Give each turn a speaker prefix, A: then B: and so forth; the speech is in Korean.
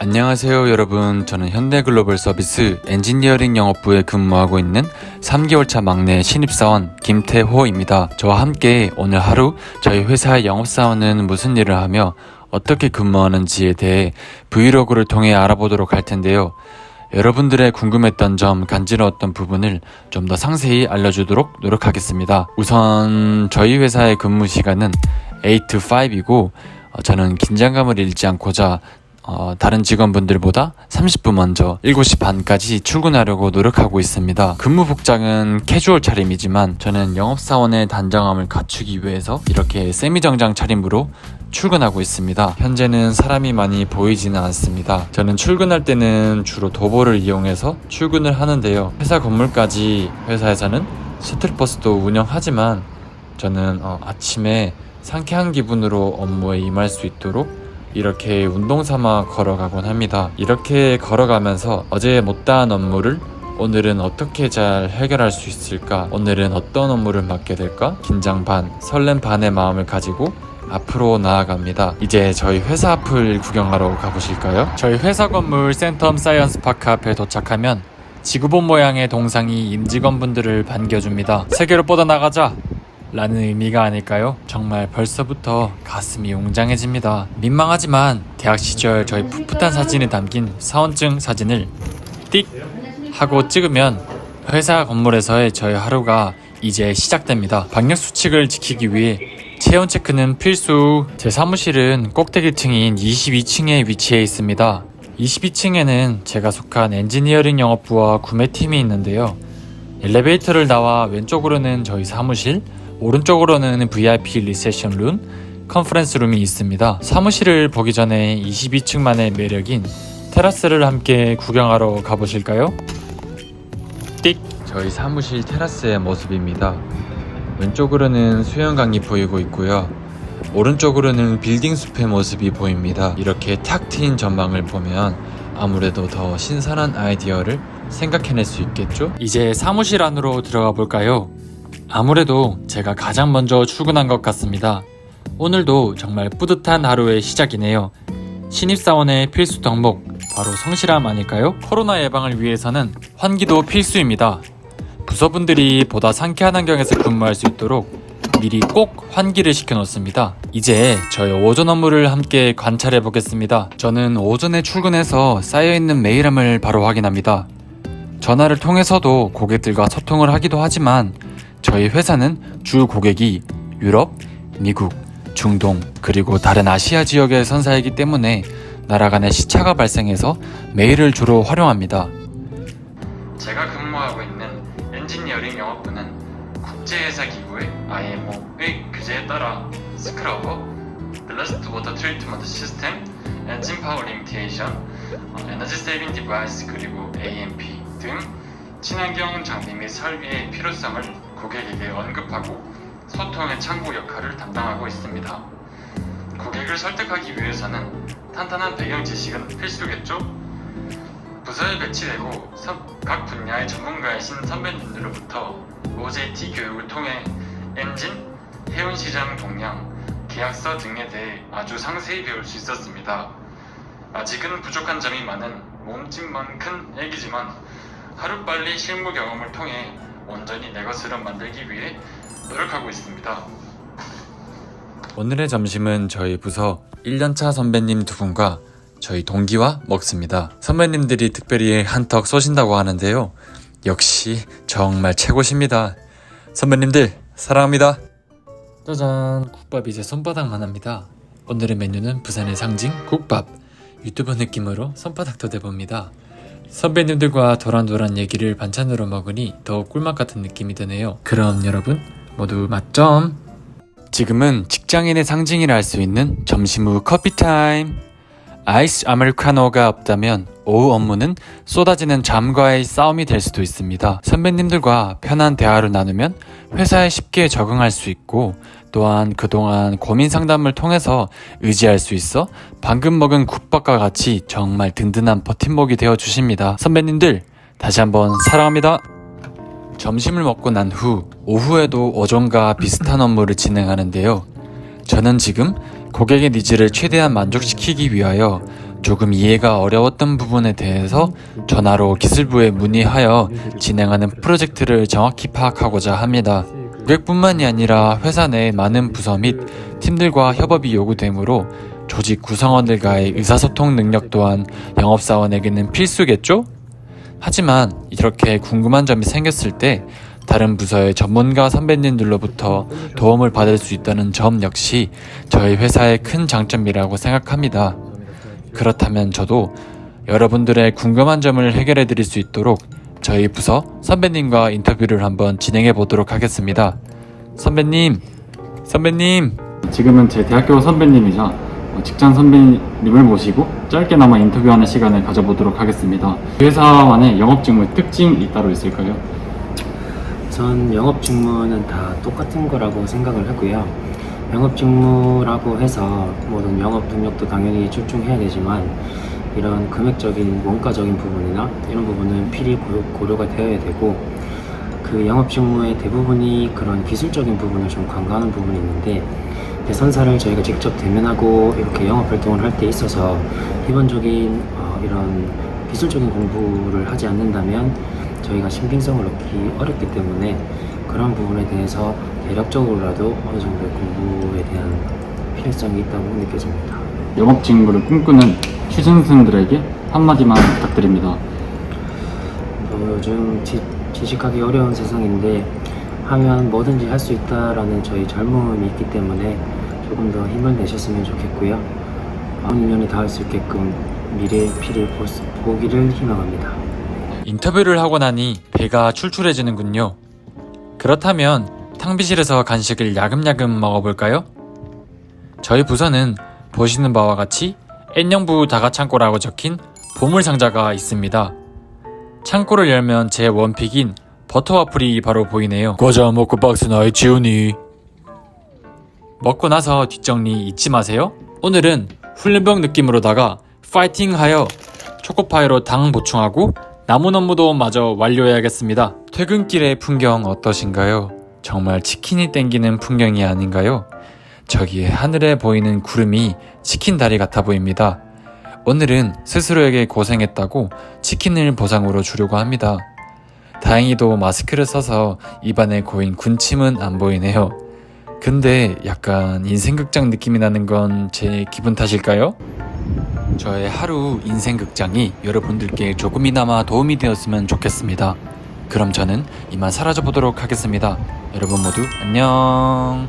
A: 안녕하세요 여러분. 저는 현대글로벌 서비스 엔지니어링 영업부에 근무하고 있는 3개월차 막내 신입사원 김태호입니다. 저와 함께 오늘 하루 저희 회사의 영업사원은 무슨 일을 하며 어떻게 근무하는지에 대해 브이로그를 통해 알아보도록 할 텐데요. 여러분들의 궁금했던 점, 간지러웠던 부분을 좀 더 상세히 알려주도록 노력하겠습니다. 우선 저희 회사의 근무 시간은 8 to 5이고 저는 긴장감을 잃지 않고자 어, 다른 직원분들보다 30분 먼저 7시 반까지 출근하려고 노력하고 있습니다. 근무 복장은 캐주얼 차림이지만 저는 영업사원의 단정함을 갖추기 위해서 이렇게 세미정장 차림으로 출근하고 있습니다. 현재는 사람이 많이 보이지는 않습니다. 저는 출근할 때는 주로 도보를 이용해서 출근을 하는데요. 회사 건물까지 회사에서는 셔틀버스도 운영하지만 저는 어, 아침에 상쾌한 기분으로 업무에 임할 수 있도록 이렇게 운동 삼아 걸어가곤 합니다. 이렇게 걸어가면서 어제 못다한 업무를 오늘은 어떻게 잘 해결할 수 있을까? 오늘은 어떤 업무를 맡게 될까? 긴장 반, 설렘 반의 마음을 가지고 앞으로 나아갑니다. 이제 저희 회사 앞을 구경하러 가보실까요? 저희 회사 건물 센텀 사이언스 파크 앞에 도착하면 지구본 모양의 동상이 임직원분들을 반겨줍니다. 세계로 뻗어나가자! 라는 의미가 아닐까요? 정말 벌써부터 가슴이 웅장해집니다. 민망하지만 대학 시절 저희 풋풋한 사진이 담긴 사원증 사진을 띡 하고 찍으면 회사 건물에서의 저희 하루가 이제 시작됩니다. 방역 수칙을 지키기 위해 체온 체크는 필수. 제 사무실은 꼭대기 층인 22층에 위치해 있습니다. 22층에는 제가 속한 엔지니어링 영업부와 구매팀이 있는데요. 엘리베이터를 나와 왼쪽으로는 저희 사무실, 오른쪽으로는 VIP 리세션 룸, 컨퍼런스 룸이 있습니다. 사무실을 보기 전에 22층만의 매력인 테라스를 함께 구경하러 가보실까요? 띡! 저희 사무실 테라스의 모습입니다. 왼쪽으로는 수영강이 보이고 있고요. 오른쪽으로는 빌딩 숲의 모습이 보입니다. 이렇게 탁 트인 전망을 보면 아무래도 더 신선한 아이디어를 생각해낼 수 있겠죠? 이제 사무실 안으로 들어가 볼까요? 아무래도 제가 가장 먼저 출근한 것 같습니다. 오늘도 정말 뿌듯한 하루의 시작이네요. 신입사원의 필수 덕목, 바로 성실함 아닐까요? 코로나 예방을 위해서는 환기도 필수입니다. 부서분들이 보다 상쾌한 환경에서 근무할 수 있도록 미리 꼭 환기를 시켜놓습니다. 이제 저희 오전 업무를 함께 관찰해 보겠습니다. 저는 오전에 출근해서 쌓여있는 메일함을 바로 확인합니다. 전화를 통해서도 고객들과 소통을 하기도 하지만 저희 회사는 주 고객이 유럽, 미국, 중동, 그리고 다른 아시아 지역의 선사이기 때문에 나라 간의 시차가 발생해서 메일을 주로 활용합니다. 제가 근무하고 있는 엔지니어링 영업부는 국제회사 기구의 IMO의 규제에 따라 스크러버, 블러스트 워터 트리트먼트 시스템, 엔진 파워 리미테이션, 에너지 세이빙 디바이스 그리고 AMP 등 친환경 장비 및 설비의 필요성을 고객에게 언급하고 소통의 창구 역할을 담당하고 있습니다. 고객을 설득하기 위해서는 탄탄한 배경 지식은 필수겠죠? 부서에 배치되고 선- 각 분야의 전문가이신 선배님들로부터 OJT 교육을 통해 엔진, 해운 시장 동향, 계약서 등에 대해 아주 상세히 배울 수 있었습니다. 아직은 부족한 점이 많은 몸집만 큰 애기지만 하루빨리 실무 경험을 통해 온전히 내 것으로 만들기 위해 노력하고 있습니다. 오늘의 점심은 저희 부서 1년차 선배님 두 분과 저희 동기와 먹습니다. 선배님들이 특별히 한턱 쏘신다고 하는데요. 역시 정말 최고십니다. 선배님들 사랑합니다. 짜잔 국밥 이 제 손바닥만 합니다. 오늘의 메뉴는 부산의 상징 국밥. 유튜브 느낌으로 손바닥도 대봅니다. 선배님들과 도란도란 얘기를 반찬으로 먹으니 더욱 꿀맛 같은 느낌이 드네요. 그럼 여러분 모두 맛점. 지금은 직장인의 상징이라 할 수 있는 점심 후 커피 타임. 아이스 아메리카노가 없다면 오후 업무는 쏟아지는 잠과의 싸움이 될 수도 있습니다. 선배님들과 편한 대화를 나누면 회사에 쉽게 적응할 수 있고 또한 그동안 고민 상담을 통해서 의지할 수 있어 방금 먹은 국밥과 같이 정말 든든한 버팀목이 되어 주십니다. 선배님들 다시 한번 사랑합니다. 점심을 먹고 난 후 오후에도 오전과 비슷한 업무를 진행하는데요. 저는 지금 고객의 니즈를 최대한 만족시키기 위하여 조금 이해가 어려웠던 부분에 대해서 전화로 기술부에 문의하여 진행하는 프로젝트를 정확히 파악하고자 합니다. 고객뿐만이 아니라 회사 내 많은 부서 및 팀들과 협업이 요구되므로 조직 구성원들과의 의사소통 능력 또한 영업사원에게는 필수겠죠? 하지만 이렇게 궁금한 점이 생겼을 때 다른 부서의 전문가 선배님들로부터 도움을 받을 수 있다는 점 역시 저희 회사의 큰 장점이라고 생각합니다. 그렇다면 저도 여러분들의 궁금한 점을 해결해 드릴 수 있도록 저희 부서 선배님과 인터뷰를 한번 진행해 보도록 하겠습니다. 선배님, 선배님. 지금은 제 대학교 선배님이자 어, 직장 선배님을 모시고 짧게나마 인터뷰하는 시간을 가져보도록 하겠습니다. 회사만의 영업 직무 특징이 따로 있을까요?
B: 전 영업 직무는 다 똑같은 거라고 생각을 하고요. 영업 직무라고 해서 모든 영업 능력도 당연히 출중해야 되지만 이런 금액적인 원가적인 부분이나 이런 부분은 필히 고- 고려 가 되어야 되고 그 영업 직무의 대부분이 그런 기술적인 부분을 좀 간과하는 부분이 있는데 대선사를 저희가 직접 대면하고 이렇게 영업 활동을 할 때 있어서 기본적인 어, 이런 기술적인 공부를 하지 않는다면 저희가 신빙성을 얻기 어렵기 때문에 그런 부분에 대해서 대략적으로라도 어느 정도의 공부에 대한 필요성이 있다고 느껴집니다.
A: 영업 직무를 꿈꾸는 취준생들에게 한마디만 부탁드립니다.
B: 어, 요즘 지, 지식하기 어려운 세상인데 하면 뭐든지 할 수 있다라는 저희 젊음이 있기 때문에 조금 더 힘을 내셨으면 좋겠고요. 마음 인연이 닿을 수 있게끔 미래의 피를 볼 수- 보기를 희망합니다.
A: 인터뷰를 하고 나니 배가 출출해지는군요. 그렇다면 탕비실에서 간식을 야금야금 먹어볼까요? 저희 부서는 보시는 바와 같이 N형부 다가창고라고 적힌 보물 상자가 있습니다. 창고를 열면 제 원픽인 버터와플이 바로 보이네요. 과자 먹고 박스 나이 지우니. 먹고 나서 뒷정리 잊지 마세요. 오늘은 훈련병 느낌으로다가 파이팅하여 초코파이로 당 보충하고 남은 업무도 마저 완료해야겠습니다. 퇴근길의 풍경 어떠신가요? 정말 치킨이 땡기는 풍경이 아닌가요? 저기에 하늘에 보이는 구름이 치킨 다리 같아 보입니다. 오늘은 스스로에게 고생했다고 치킨을 보상으로 주려고 합니다. 다행히도 마스크를 써서 입안에 고인 군침은 안 보이네요. 근데 약간 인생극장 느낌이 나는 건 제 기분 탓일까요? 저의 하루 인생 극장이 여러분들께 조금이나마 도움이 되었으면 좋겠습니다. 그럼 저는 이만 사라져 보도록 하겠습니다. 여러분 모두 안녕.